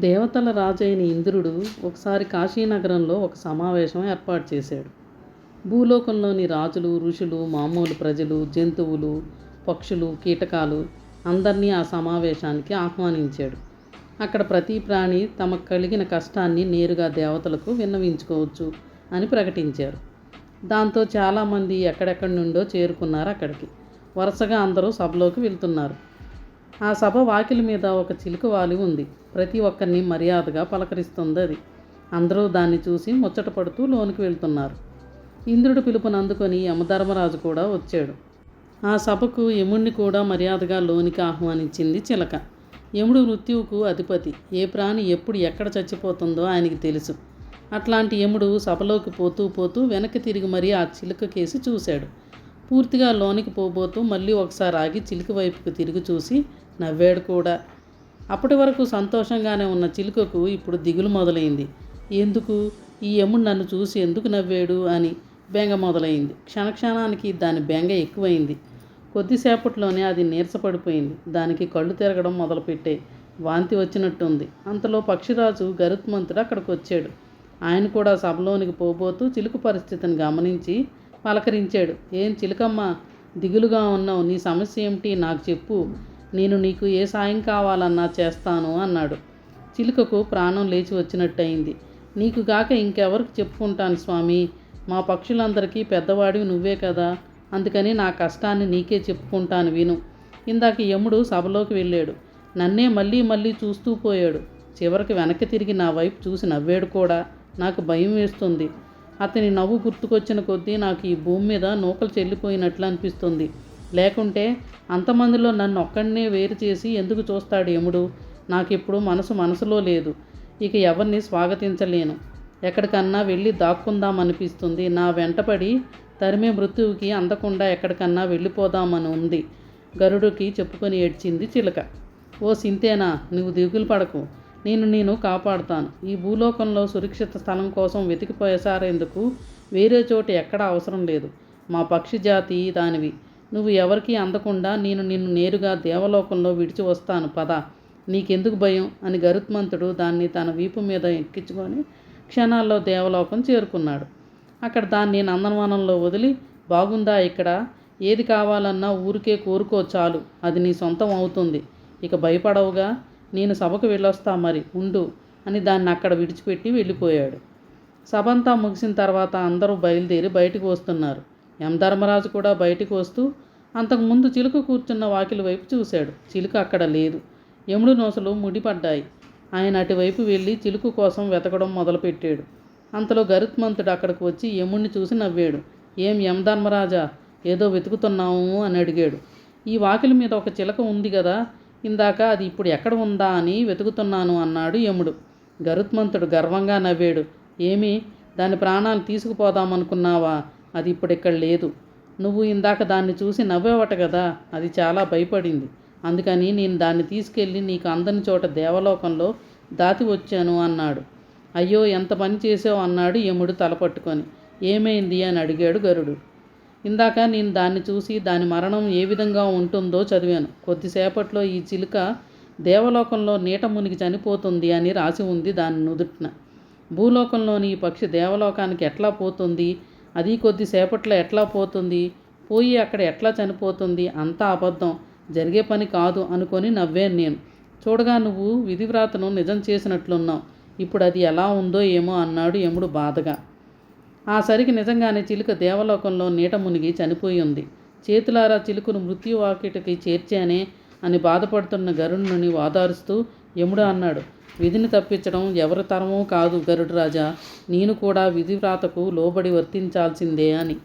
దేవతల రాజైన ఇంద్రుడు ఒకసారి కాశీనగరంలో ఒక సమావేశం ఏర్పాటు చేశాడు. భూలోకంలోని రాజులు ఋషులు మామూలు ప్రజలు జంతువులు పక్షులు కీటకాలు అందరినీ ఆ సమావేశానికి ఆహ్వానించాడు. అక్కడ ప్రతి ప్రాణి తమకు కలిగిన కష్టాన్ని నేరుగా దేవతలకు విన్నవించుకోవచ్చు అని ప్రకటించారు. దాంతో చాలామంది ఎక్కడెక్కడి నుండో చేరుకున్నారు అక్కడికి. వరుసగా అందరూ సభలోకి వెళ్తున్నారు. ఆ సభ వాకిలి మీద ఒక చిలుక వాలి ఉంది. ప్రతి ఒక్కరిని మర్యాదగా పలకరిస్తుంది అది అందరూ దాన్ని చూసి ముచ్చట పడుతూ లోనికి వెళ్తున్నారు. ఇంద్రుడు పిలుపును అందుకొని యమధర్మరాజు కూడా వచ్చాడు. ఆ సభకు యముణ్ణి కూడా మర్యాదగా లోనికి ఆహ్వానించింది చిలక. యముడు మృత్యువుకు అధిపతి. ఏ ప్రాణి ఎప్పుడు ఎక్కడ చచ్చిపోతుందో ఆయనకి తెలుసు. అట్లాంటి యముడు సభలోకి పోతూ పోతూ వెనక్కి తిరిగి మరీ ఆ చిలుక కేసి చూశాడు. పూర్తిగా లోనికి పోబోతూ మళ్ళీ ఒకసారి ఆగి చిలుక వైపుకు తిరిగి చూసి నవ్వాడు కూడా. అప్పటి వరకు సంతోషంగానే ఉన్న చిలుకకు ఇప్పుడు దిగులు మొదలైంది. ఎందుకు? ఈ యముడు నన్ను చూసి ఎందుకు నవ్వాడు అని బెంగ మొదలైంది. క్షణక్షణానికి దాని బెంగ ఎక్కువైంది. కొద్దిసేపట్లోనే అది నీరసపడిపోయింది. దానికి కళ్ళు తిరగడం మొదలుపెట్టాయి వాంతి వచ్చినట్టుంది. అంతలో పక్షిరాజు గరుత్మంతుడు అక్కడికి వచ్చాడు ఆయన కూడా సభలోనికి పోబోతూ చిలుక పరిస్థితిని గమనించి పలకరించాడు. ఏం చిలుకమ్మ దిగులుగా ఉన్నావు. నీ సమస్య ఏమిటి? నాకు చెప్పు. నేను నీకు ఏ సాయం కావాలన్నా చేస్తాను అన్నాడు. చిలుకకు ప్రాణం లేచి వచ్చినట్టయింది. నీకు గాక ఇంకెవరికి చెప్పుకుంటాను స్వామి? మా పక్షులందరికీ పెద్దవాడివి నువ్వే కదా. అందుకని నా కష్టాన్ని నీకే చెప్పుకుంటాను విను ఇందాక యముడు సభలోకి వెళ్ళాడు. నన్నే మళ్ళీ మళ్ళీ చూస్తూ పోయాడు. చివరికి వెనక్కి తిరిగి నా వైపు చూసి నవ్వాడు కూడా. నాకు భయం వేస్తుంది. అతని నవ్వు గుర్తుకొచ్చిన కొద్దీ నాకు ఈ భూమి మీద నూకలు చెల్లిపోయినట్లు అనిపిస్తుంది లేకుంటే అంతమందిలో నన్ను ఒక్కడనే వేరు చేసి ఎందుకు చూస్తాడు ఎముడు నాకు ఇప్పుడు మనసు మనసులో లేదు. ఇక ఎవరిని స్వాగతించలేను. ఎక్కడికన్నా వెళ్ళి దాక్కుందామనిపిస్తుంది. నా వెంటపడి తరిమే మృత్యువుకి అందకుండా ఎక్కడికన్నా వెళ్ళిపోదామని ఉంది. గరుడుకి చెప్పుకొని ఏడ్చింది చిలక. ఓ సింతేనా నువ్వు దిగులు పడకు. నేను నేను కాపాడుతాను. ఈ భూలోకంలో సురక్షిత స్థలం కోసం వెతికిపోయేసారేందుకు వేరే చోటు ఎక్కడ అవసరం లేదు. మా పక్షి జాతి దానివి. నువ్వు ఎవరికీ అందకుండా నేను నిన్ను నేరుగా దేవలోకంలో విడిచి వస్తాను. పద. నీకెందుకు భయం? అని గరుత్మంతుడు దాన్ని తన వీపు మీద ఎక్కించుకొని క్షణాల్లో దేవలోకం చేరుకున్నాడు. అక్కడ దాన్ని నందనవనంలో వదిలి బాగుందా ఇక్కడ? ఏది కావాలన్నా ఊరికే కోరుకో చాలు. అది నీ సొంతం అవుతుంది. ఇక భయపడవుగా? నేను సభకు వెళ్ళొస్తా మరి ఉండు అని దాన్ని అక్కడ విడిచిపెట్టి వెళ్ళిపోయాడు. సభంతా ముగిసిన తర్వాత అందరూ బయలుదేరి బయటకు వస్తున్నారు. ఎం ధర్మరాజు కూడా బయటికి వస్తూ అంతకుముందు చిలుక కూర్చున్న వాకిలి వైపు చూశాడు. చిలుక అక్కడ లేదు. యముడు నోసలు ముడిపడ్డాయి. ఆయన అటువైపు వెళ్ళి చిలుకు కోసం వెతకడం మొదలుపెట్టాడు. అంతలో గరుత్మంతుడు అక్కడికి వచ్చి యముణ్ణి చూసి నవ్వాడు. ఏం యమధర్మరాజా ఏదో వెతుకుతున్నాము అని అడిగాడు. ఈ వాకిలి మీద ఒక చిలక ఉంది కదా ఇందాక అది ఇప్పుడు ఎక్కడ ఉందా అని వెతుకుతున్నాను అన్నాడు యముడు. గరుత్మంతుడు గర్వంగా నవ్వాడు. ఏమి? దాని ప్రాణాలు తీసుకుపోదామనుకున్నావా? అది ఇప్పుడు ఇక్కడ లేదు. నువ్వు ఇందాక దాన్ని చూసి నవ్వేవట కదా? అది చాలా భయపడింది. అందుకని నేను దాన్ని తీసుకెళ్ళి నీకు అందని చోట దేవలోకంలో దాతి వచ్చాను అన్నాడు. అయ్యో ఎంత పని చేసావు అన్నాడు యముడు తలపట్టుకొని ఏమైంది? అని అడిగాడు గరుడు. ఇందాక నేను దాన్ని చూసి దాని మరణం ఏ విధంగా ఉంటుందో చదివాను. కొద్దిసేపట్లో ఈ చిలుక దేవలోకంలో నీట మునిగి చనిపోతుంది అని రాసి ఉంది దాని నుదుటిన. భూలోకంలోని ఈ పక్షి దేవలోకానికి ఎట్లా పోతుంది? అది కొద్దిసేపట్లో ఎట్లా పోతుంది? పోయి అక్కడ ఎట్లా చనిపోతుంది? అంతా అబద్ధం. జరిగే పని కాదు అనుకొని నవ్వాను నేను. చూడగా నువ్వు విధివ్రాతను నిజం చేసినట్లున్నావు. ఇప్పుడు అది ఎలా ఉందో ఏమో అన్నాడు యముడు బాధగా. ఆ సరికి నిజంగానే చిలుక దేవలోకంలో నీట మునిగి చనిపోయి ఉంది. చేతులారా చిలుకను మృత్యువాకిటికి చేర్చానే అని బాధపడుతున్న గరుడుని వాదారుస్తూ యముడు అన్నాడు. విధిని తప్పించడం ఎవరి తరమూ కాదు గరుడు రాజా. నేను కూడా విధివ్రాతకు లోబడి వర్తించాల్సిందే అని.